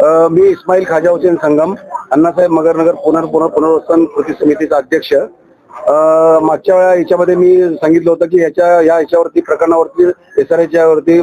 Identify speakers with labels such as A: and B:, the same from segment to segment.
A: मी इस्माईल खाजा हुसेन संगम अण्णासाहेब मगरनगर पुनर् पुनर् पुनर्वसन कृती समितीचा अध्यक्ष. अ, मागच्या वेळा याच्यामध्ये मी सांगितलं होतं की याच्या या याच्यावरती प्रकरणावरती एस आर वरती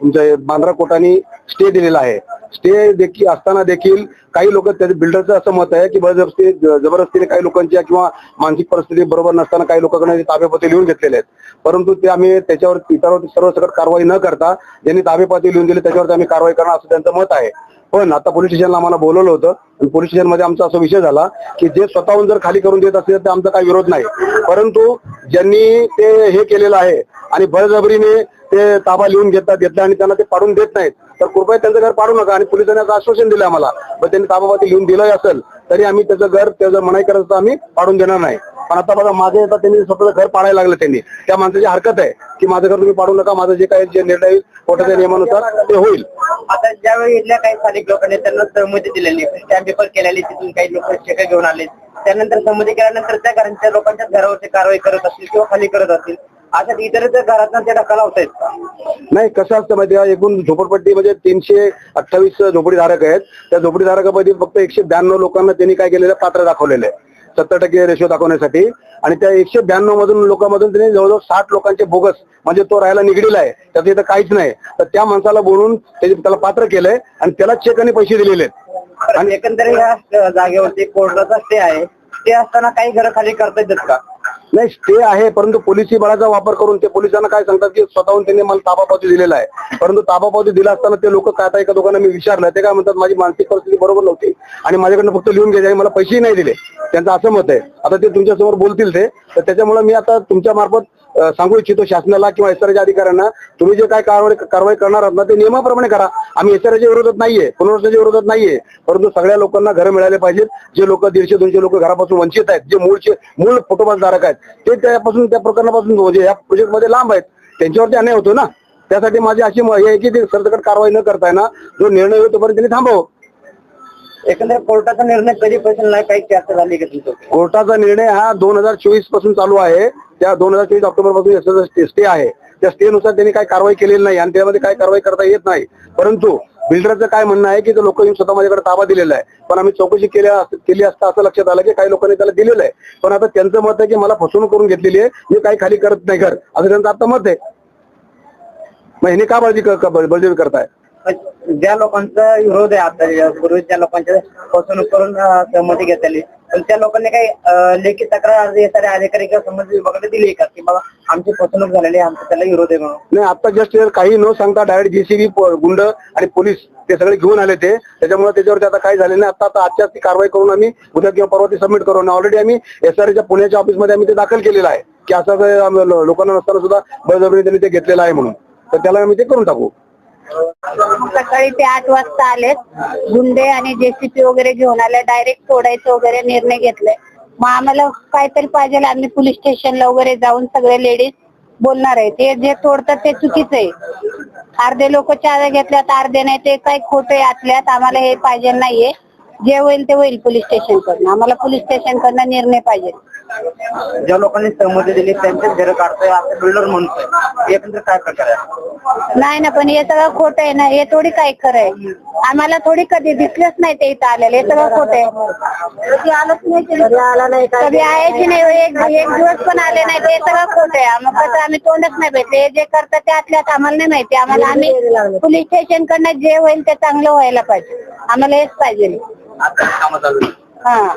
A: तुमच्या बांद्रा कोर्टाने स्टे दिलेला आहे. स्टे देखील असताना देखील काही लोक त्याच्या बिल्डरचं असं मत आहे की बळजबस्ती जबरदस्तीने काही लोकांच्या किंवा मानसिक परिस्थिती बरोबर नसताना काही लोकांकडे ताब्यापत्ते लिहून घेतलेले आहेत. परंतु ते आम्ही त्याच्यावर इतरांवरती सर्व सकट कारवाई न करता ज्यांनी ताबेपत्ते लिहून दिली त्याच्यावरती आम्ही कारवाई करणार असं त्यांचं मत आहे. पण आता पोलीस स्टेशनला आम्हाला बोलवलं होतं. आणि पोलीस स्टेशनमध्ये आमचा असा विषय झाला की जे स्वतःहून जर खाली करून देत असेल तर आमचा काही विरोध नाही. परंतु ज्यांनी ते हे केलेलं आहे आणि बळजबरीने ते ताबा लिहून घेतात घेतला आणि त्यांना ते पाडून देत नाहीत तर कृपया त्यांचं घर पाडू नका. आणि पोलिसांनी असं आश्वासन दिलं आम्हाला. पण त्यांनी ताबापाती लिहून दिलंही असेल तरी आम्ही त्याचं घर त्याचं मनाई करायचं आम्ही पाडून देणार नाही. पण आता बघा माझे येतात त्यांनी स्वतःचं घर पाडायला लागलं त्यांनी. त्या माणसाची हरकत आहे की माझं घर तुम्ही पाडू नका माझं जे काही जे निर्णय येईल कोर्टाच्या नियमानुसार ते होईल.
B: आता ज्यावेळी इथल्या काही स्थानिक लोकांनी त्यांना सहमती दिलेली स्टॅम्प पेपर केलेली तिथून काही लोक शेका घेऊन आले. त्यानंतर सहमती केल्यानंतर त्या घरांच्या लोकांच्या घरावरती कारवाई करत असतील किंवा खाली करत असतील. अशा इतर घरात ते ढकल लावतायत
A: नाही कसं असतं माहिती आहे एकूण झोपडपट्टी म्हणजे तीनशे अठ्ठावीस झोपडीधारक आहेत. त्या झोपडीधारकामध्ये फक्त एकशे ब्याण्णव लोकांना त्यांनी काय केलेलं? पात्र दाखवलेलं आहे. सत्तर टक्के रेशो दाखवण्यासाठी. आणि त्या एकशे ब्याण्णव मधून लोकांमधून त्यांनी जवळजवळ साठ लोकांचे बोगस म्हणजे तो राहायला निगडीला आहे. त्याचं इथं काहीच नाही. तर त्या माणसाला बोलून त्याचे त्याला पात्र केलंय आणि त्याला चेक आणि पैसे दिलेले आहेत.
B: आणि एकंदरीत ह्या जागेवरती कोर्टाचा स्टे आहे. ते असताना काही घरं खाली करता येतात का?
A: नाही स्टे आहे परंतु पोलिसी बळाचा वापर करून ते पोलिसांना काय सांगतात की स्वतःहून त्यांनी मला ताबापावती दिलेला आहे. परंतु ताबापावती दिला असताना ते लोक काय आता एका दोघांना मी विचारलं ते काय म्हणतात माझी मानसिक परिस्थिती बरोबर नव्हती आणि माझ्याकडनं फक्त लिहून घ्यायचे आणि मला पैसेही नाही दिले. त्यांचं असं मत आहे. आता ते तुमच्यासमोर बोलतील ते. तर त्याच्यामुळे मी आता तुमच्या मार्फत सांगू इच्छितो शासनाला किंवा एसआरच्या अधिकाऱ्यांना तुम्ही जे काय कारवाई कारवाई करणार आहात ना ते नियमाप्रमाणे करा. आम्ही एसआरच्या विरोधात नाहीये पुनर्वसनाच्या विरोधात नाहीये. परंतु सगळ्या लोकांना घरं मिळाले पाहिजेत. जे लोक दीडशे दोनशे लोक घरापासून वंचित आहेत जे मूळचे मूळ फोटोबाजधारक आहेत ते त्यापासून त्या प्रकरणापासून म्हणजे या प्रोजेक्टमध्ये लांब आहेत. त्यांच्यावरती अन्याय होतो ना. त्यासाठी माझी अशी म- हे आहे की ते सरसकट कारवाई न करताय ना जो निर्णय होतोपर्यंत त्यांनी थांबव.
B: एकंदर कोर्टाचा निर्णय कधीपासून नाही काही चर्चा झाली का तुमचं
A: कोर्टाचा निर्णय हा दोन हजार चोवीसपासून चालू आहे. त्या दोन हजार चोवीस ऑक्टोबरपासून स्टे आहे. त्या स्टे नुसार त्यांनी काही कारवाई केलेली नाही आणि त्यामध्ये काही कारवाई करता येत नाही. परंतु बिल्डरचं काय म्हणणं आहे की ते लोक येऊन स्वतः माझ्याकडे ताबा दिलेला आहे. पण आम्ही चौकशी केल्या केली असता असं लक्षात आलं की काही लोकांनी त्याला दिलेलं आहे. पण आता त्यांचं मत आहे की मला फसवणूक करून घेतलेली आहे. मी काही खाली करत नाही घर. असं त्यांचं आता मत आहे. मग ह्याने का बळजी क- करताय?
B: ज्या लोकांचा विरोध आहे आता पूर्वी ज्या लोकांच्या फसवणूक करून सहमती घेत आली पण त्या लोकांनी काही लेखी तक्रार अर्ज येणारे अधिकारी किंवा संबंधित विभागाला दिली का? की बाबा आमची फसवणूक झालेली आहे आमचा त्याला विरोध आहे म्हणून.
A: नाही आता जस्ट काही न सांगता डायरेक्ट जेसीबी गुंड आणि पोलीस ते सगळे घेऊन आले ते. त्याच्यामुळे त्याच्यावरती आता काही झाले नाही. आता आता आजच्या ती कारवाई करून आम्ही उद्या किंवा परवा ती सबमिट करून ऑलरेडी आम्ही एसआरच्या पुण्याच्या ऑफिसमध्ये आम्ही ते दाखल केलेलं आहे. की असं लोकांना नसताना सुद्धा बळजबरीने त्यांनी ते घेतलेलं आहे म्हणून. तर त्याला आम्ही ते करून टाकू.
C: सकाळी ते आठ वाजता आलेत. गुंडे आणि जेसीपी वगैरे घेऊन आले. डायरेक्ट सोडायचं वगैरे निर्णय घेतलाय मग आम्हाला काहीतरी पाहिजे आम्ही पोलीस स्टेशनला वगैरे जाऊन सगळे लेडीज बोलणार आहे ते जे तोडतात ते चुकीचं आहे. अर्धे लोक चाव्या घेतल्यात अर्धे नाही. ते काही खोटे आतल्यात. आम्हाला हे पाहिजे नाहीये. जे होईल ते होईल पोलीस स्टेशन कडनं. आम्हाला पोलीस स्टेशन कडनं निर्णय पाहिजे.
B: ज्या लोकांनी सहमती दिली त्यांच्याच घरं काढतोय असं बिल्डर म्हणतोय. एकंदर काय प्रकार आहे?
C: नाही ना पण हे सगळं खोट आहे ना हे थोडी काही खरं आहे? आम्हाला थोडी कधी दिसलंच नाही ते इथं आलेलं हे सगळं खोट आहे. कधी आलंच नाही कधी आला नाही कधी यायची नाही एक एक दिवस पण आले नाही ते सगळं खोट आहे. मग कसं आम्ही तोंडच नाही भेटले. हे जे करतात ते आतल्यात आम्हाला नाही माहिती. आम्हाला आम्ही पोलीस स्टेशन कडनं जे होईल ते चांगलं व्हायला पाहिजे. आम्हाला हेच पाहिजे.
B: आता कामं चालू आहे.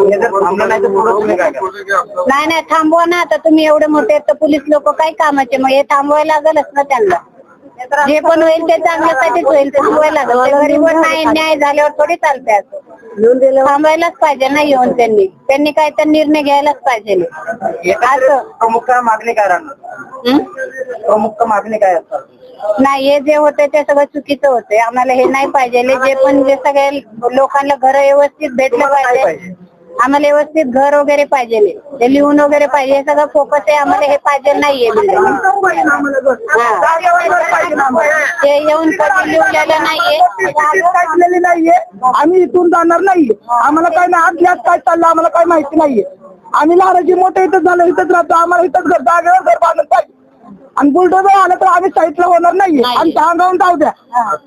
C: हे
B: जर थांबलं नाही तर पुढे तुम्ही काय करा
C: नाही नाही थांबवा ना आता तुम्ही एवढे मोठे आहेत तर पोलीस लोक काय कामाचे? मग हे थांबवायला लागलच ना त्यांना. जे पण होईल ते चांगल्यासाठीच होईल. थांबवायला लागल. ते नाही न्याय झाल्यावर थोडी चालते असं. थांबवायलाच पाहिजे ना येऊन त्यांनी. त्यांनी काय तर निर्णय घ्यायलाच पाहिजे
B: एकंदरीत
C: असं.
B: प्रमुख मागणी काय राहणार?
C: हं?
B: प्रमुख मागणी काय असतात?
C: नाही हे जे होते ते सगळं चुकीचं होते आम्हाला हे नाही पाहिजे. जे पण जे सगळे लोकांना घर व्यवस्थित भेटलं पाहिजे. आम्हाला व्यवस्थित घर वगैरे पाहिजे. ते लिहून वगैरे पाहिजे. हे सगळं फोकस आहे. आम्हाला हे पाहिजे नाहीये. ते येऊन कधी लिहलेलं नाहीये.
D: नाहीये. आम्ही इथून जाणार नाही. आम्हाला काय नाही. आत काय चाललं? आम्हाला काय माहिती नाहीये. आम्ही लहानाची मोठे इथंच झालं. इथंच राहतो. आम्हाला इथंच घर जागेवर घर बांधून आणि बुलडोजर आलं तर आम्ही साईडला होणार नाही.
C: नाही.
D: आमच्या अंगावून जाऊ द्या.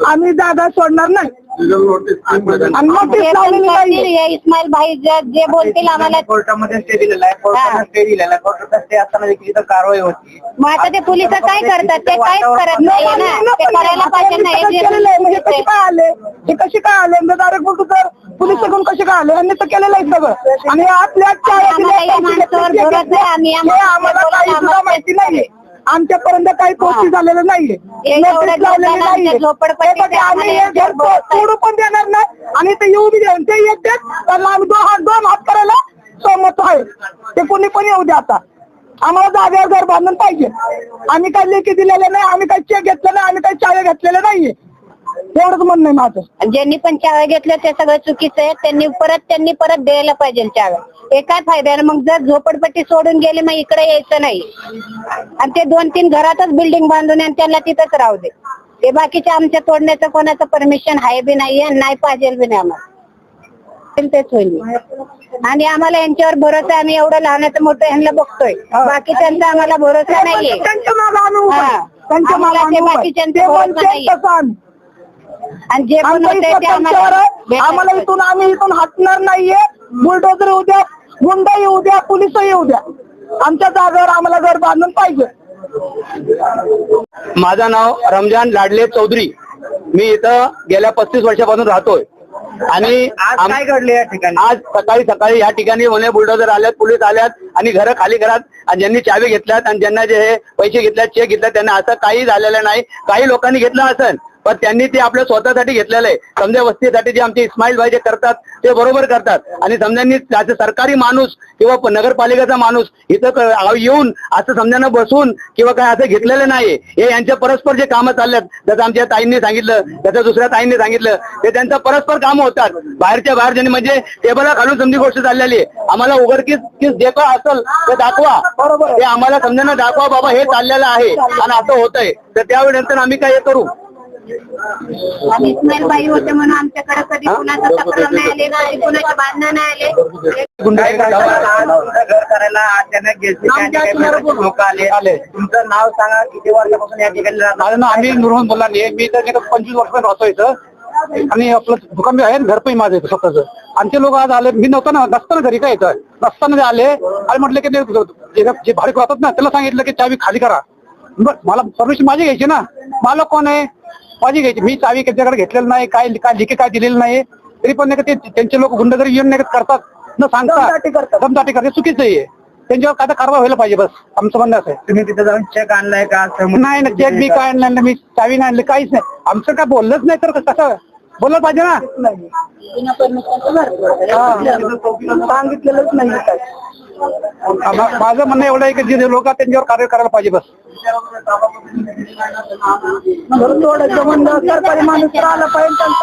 D: आम्ही जागा सोडणार नाही. आणि नोटीस लावलेली नाही.
C: इस्माईल भाई जे जे बोलतील आम्हाला
B: कोर्टामध्ये स्टे दिलेला आहे. कोर्टाने स्टे दिलेला आहे. कोर्टाचा स्टे असताना देखील इथं कारवाई होती.
C: मग आता ते पोलीस काय करतात? ते काहीच करत नाही ना. ते करायला पाहिजे ना हे जे-
D: केलेलं आहे. मग हे कसे काय आले? हे कसे काय आले? डायरेक्ट बुलडोजर पोलीसकडून कसे काय आले? यांनी तर केलेलं आहे सगळं. आणि आपल्या
C: आम्हाला या माणसावर भरोसा. आहे. आम्ही
D: हे आम्हाला
C: बोलतो,
D: काही सुद्धा
C: आम्हाला
D: माहिती नाहीये. आमच्यापर्यंत काही पोहोची झालेलं नाहीये. नोटीस लावलेली नाहीये. हे बघा, आम्ही हे घर. सोडू पण देणार नाही. आणि ते येऊ बी देणार ते येतात त्यांना आम्ही दोन हात दोन हात करायला सहमत आहे. ते कोणी पण येऊ दे आता. आम्हाला जागेवर घर बांधून पाहिजे. आम्ही काही लेखी दिलेले नाही. आम्ही काही चेक घेतले नाही. आम्ही काही चाव्या घेतलेल्या नाहीये. एवढंच म्हणणं आहे माझं.
C: ज्यांनी पण चाव्या घेतल्या ते सगळं चुकीचं आहे. त्यांनी परत त्यांनी परत द्यायला पाहिजे चाव्या. हे काय फायदा मग जर झोपडपट्टी सोडून गेले मग इकडे यायचं नाही. आणि ते दोन तीन घरातच बिल्डिंग बांधून आणि त्यांना तिथंच राहू दे. ते बाकीचे आमच्या तोडण्याचं कोणाचं परमिशन आहे बी नाही आणि नाही पाहिजे बी नाही आम्हाला. तेच होईल. आणि आम्हाला यांच्यावर भरोसा. आम्ही एवढं लहानाचं मोठं ह्यांना बघतोय. बाकी त्यांचा आम्हाला भरोसा नाहीये.
D: त्यांच्या मागे आम्ही उभं आहे. त्यांच्या मागे
C: आम्हाला
D: आम्ही
C: ते
D: उभं आहे.
C: बाकीच्यांचं
D: ते
C: भरोसा
D: बोलतील
C: नाहीये.
D: तसं आम्ही.
C: आणि जे पण ते आम्हाला.
D: इथून आम्ही इथून हटणार नाहीये. बुलडोजर येऊ द्या गुंडा येऊ द्या पोलीस येऊ द्या. आमच्या जागेवर आम्हाला घर बांधून पाहिजे.
E: माझं नाव रमजान लाडले चौधरी. मी इथं गेल्या पस्तीस वर्षापासून राहतोय. आणि
B: आज
E: आम-
B: काय घडले या ठिकाणी?
E: आज सकाळी सकाळी या ठिकाणी म्हणे बुलडोजर आल्यात पोलीस आल्यात आणि घरं खाली करत आणि ज्यांनी चावी घेतल्यात आणि ज्यांना जे हे पैसे घेतल्यात चेक घेतल्यात त्यांना असं काही झालेलं नाही. काही लोकांनी घेतलं असेल पण त्यांनी ते आपल्या स्वतःसाठी घेतलेलं आहे. समजा वस्तीसाठी जे आमचे इस्माईल भाई जे करतात ते बरोबर करतात. आणि समजांनी त्याचे सरकारी माणूस किंवा नगरपालिकेचा माणूस इथं येऊन असं समजांना बसून किंवा काय असं घेतलेलं नाही हे यांच्या परस्पर जे कामं चालल्यात जसं आमच्या ताईंनी सांगितलं जसं दुसऱ्या ताईंनी सांगितलं ते त्यांचं परस्पर कामं होतात. बाहेरच्या बाहेर ज्यांनी म्हणजे टेबला खालून समजी गोष्ट चाललेली आहे. आम्हाला उघडकीस किस जे काय असेल ते दाखवा. बरोबर. ते आम्हाला समजांना दाखवा बाबा हे चाललेलं आहे. आणि असं होतंय. तर त्यावेळी नंतर आम्ही काय हे करू?
C: आणि इस्माईल बाई होते म्हणून आमच्याकडे कधी कुणाचं तक्रार नाही आली नाही कुणाचे भांडणं नाही आले.
B: काय तुमचं घर करायला अचानक गेलते
D: आमच्या
B: आणि काही
D: समोर
B: लोक आले.
E: आले.
B: तुमचं नाव सांगा किती वर्षापासून या ठिकाणी राहता?
E: माझं नाव आम्ही नुरहन बोलला नाही मी तर पंचवीस वर्षापासून राहतो इथं. आणि आपलं दुकान बी आहे आणि घर पण माझं इथं स्वतःच. आमचे लोक आज आले मी नव्हतं ना नसताना घरी काय येतं नसताना ते आले आणि म्हटलं की ते जे जे भाडे राहतात ना त्याला सांगितलं की चावी खाली करा. बरं मला परमिशन माझी घ्यायची ना? मालक कोण आहे? माझी घ्यायची. मी चावी त्याच्याकडे घेतलेलं नाही काय काय लिखी काय दिलेलं नाही. तरी पण नाही का ते त्यांचे लोक गुंडगिरी येऊन नाही का करतात. न सांगता
D: दमदाटी
E: हे चुकीचं आहे. त्यांच्यावर काय तर कारवाई व्हायला पाहिजे बस. आमचं म्हणणं असं आहे.
B: तुम्ही तिथे जाऊन चेक आणलाय का?
E: नाही ना चेक बी काय आणलं नाही. मी चावी नाही आणली. काहीच नाही. आमचं काय बोललंच नाही तर कसं बोललं पाहिजे ना.
D: सांगितलेलंच नाही.
E: मा- माझं म्हणणं एवढं आहे की जे लोक आहेत त्यांच्यावर कार्य करायला पाहिजे बस.
D: घर तोडायचं म्हणलं सरकारी माणूस तर आला पाहिजे. त्यांचं